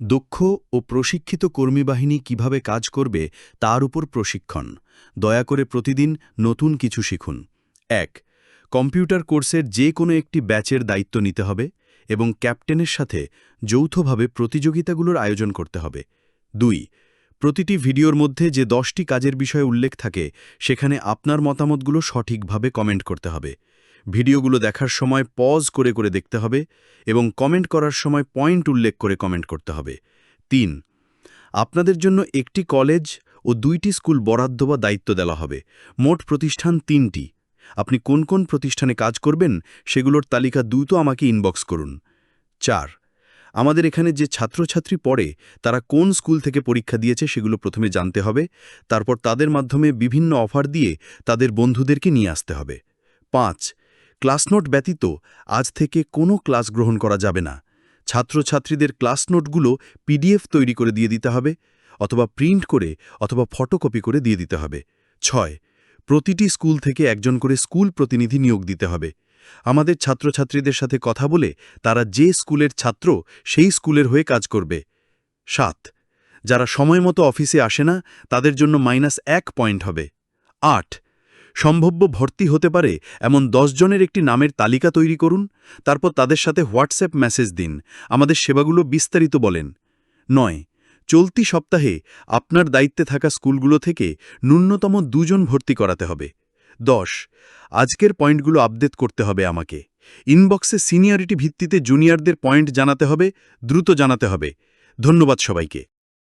দক্ষ ও প্রশিক্ষিত কর্মী বাহিনী কীভাবে কাজ করবে তার উপর প্রশিক্ষণ। দয়া করে প্রতিদিন নতুন কিছু শিখুন। এক, কম্পিউটার কোর্সের যে কোনো একটি ব্যাচের দায়িত্ব নিতে হবে এবং ক্যাপ্টেনের সাথে যৌথভাবে প্রতিযোগিতাগুলোর আয়োজন করতে হবে। দুই, প্রতিটি ভিডিওর মধ্যে যে দশটি কাজের বিষয়ে উল্লেখ থাকে, সেখানে আপনার মতামতগুলো সঠিকভাবে কমেন্ট করতে হবে। ভিডিওগুলো দেখার সময় পজ করে করে দেখতে হবে এবং কমেন্ট করার সময় পয়েন্ট উল্লেখ করে কমেন্ট করতে হবে। তিন, আপনাদের জন্য একটি কলেজ ও দুইটি স্কুল বরাদ্দ বা দায়িত্ব দেওয়া হবে। মোট প্রতিষ্ঠান তিনটি। আপনি কোন কোন প্রতিষ্ঠানে কাজ করবেন সেগুলোর তালিকা দ্রুত আমাকে ইনবক্স করুন। চার, আমাদের এখানে যে ছাত্রছাত্রী পড়ে তারা কোন স্কুল থেকে পরীক্ষা দিয়েছে সেগুলো প্রথমে জানতে হবে, তারপর তাদের মাধ্যমে বিভিন্ন অফার দিয়ে তাদের বন্ধুদেরকে নিয়ে আসতে হবে। পাঁচ ক্লাসনোট ব্যতীত আজ থেকে কোনো ক্লাস গ্রহণ করা যাবে না। ছাত্রছাত্রীদের ক্লাস নোটগুলো পিডিএফ তৈরি করে দিয়ে দিতে হবে, অথবা প্রিন্ট করে অথবা ফটোকপি করে দিয়ে দিতে হবে। ছয়, প্রতিটি স্কুল থেকে একজন করে স্কুল প্রতিনিধি নিয়োগ দিতে হবে। আমাদের ছাত্রছাত্রীদের সাথে কথা বলে তারা যে স্কুলের ছাত্র সেই স্কুলের হয়ে কাজ করবে। সাত, যারা সময়মতো অফিসে আসে না, তাদের জন্য মাইনাস এক পয়েন্ট হবে। আট সম্ভাব্য ভর্তি হতে পারে এমন জনের একটি নামের তালিকা তৈরি করুন, তারপর তাদের সাথে হোয়াটসঅ্যাপ মেসেজ দিন, আমাদের সেবাগুলো বিস্তারিত বলেন। নয়, চলতি সপ্তাহে আপনার দায়িত্বে থাকা স্কুলগুলো থেকে ন্যূনতম দুজন ভর্তি করাতে হবে। দশ, আজকের পয়েন্টগুলো আপডেট করতে হবে আমাকে। ইনবক্সে সিনিয়রিটি ভিত্তিতে জুনিয়রদের পয়েন্ট জানাতে হবে, দ্রুত জানাতে হবে। ধন্যবাদ সবাইকে।